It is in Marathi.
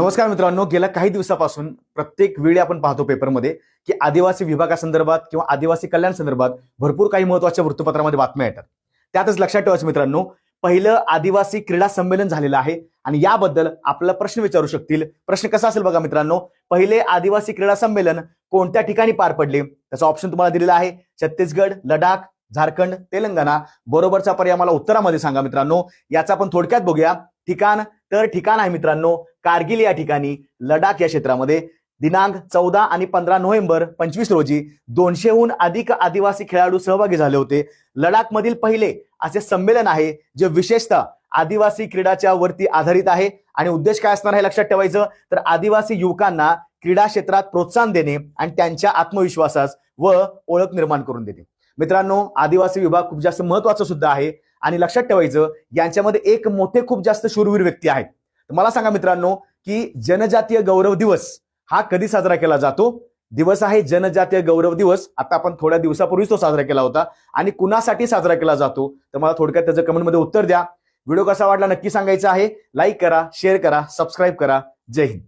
नमस्कार मित्रांनो गेल्या काही दिवसापासून प्रत्येक वेळी आपण पाहतो पेपरमध्ये की आदिवासी विभागासंदर्भात किंवा आदिवासी कल्याण संदर्भात भरपूर काही महत्त्वाच्या वृत्तपत्रामध्ये बातम्या येतात. त्यातच लक्षात ठेवायचं मित्रांनो पहिलं आदिवासी क्रीडा संमेलन झालेलं आहे आणि याबद्दल आपला प्रश्न विचारू शकतील. प्रश्न कसा असेल बघा मित्रांनो पहिले आदिवासी क्रीडा संमेलन कोणत्या ठिकाणी पार पडले? त्याचा ऑप्शन तुम्हाला दिलेला आहे छत्तीसगड लडाख झारखंड तेलंगणा. बरोबरचा पर्याय मला उत्तरामध्ये सांगा मित्रांनो. याचा आपण थोडक्यात बघूया. ठिकाण तर ठिकाण आहे मित्रांनो कारगिल या ठिकाणी लडाख या क्षेत्रामध्ये. दिनांक चौदा आणि पंधरा नोव्हेंबर पंचवीस रोजी दोनशेहून अधिक आदिवासी खेळाडू सहभागी झाले होते. लडाखमधील पहिले असे संमेलन आहे जे विशेषतः आदिवासी क्रीडाच्या वरती आधारित आहे. आणि उद्देश काय असणार हे लक्षात ठेवायचं? तर आदिवासी युवकांना क्रीडा क्षेत्रात प्रोत्साहन देणे आणि त्यांच्या आत्मविश्वासास व ओळख निर्माण करून देणे. मित्रांनो आदिवासी विभाग खूप जास्त महत्त्वाचा सुद्धा आहे. आणि लक्षात ठेवायचं यांच्यामध्ये एक मोठे खूप जास्त शूरवीर व्यक्ती आहेत. मला सांगा मित्रांनो की जनजातीय गौरव दिवस हा कधी साजरा केला जातो? दिवस आहे जनजातीय गौरव दिवस. आता आपण थोड्या दिवसापूर्वीच तो साजरा केला होता आणि कुणासाठी साजरा केला जातो? तर मला थोडक्यात त्याचं कमेंटमध्ये उत्तर द्या. व्हिडिओ कसा वाटला नक्की सांगायचं आहे. लाईक करा शेअर करा सबस्क्राईब करा. जय हिंद.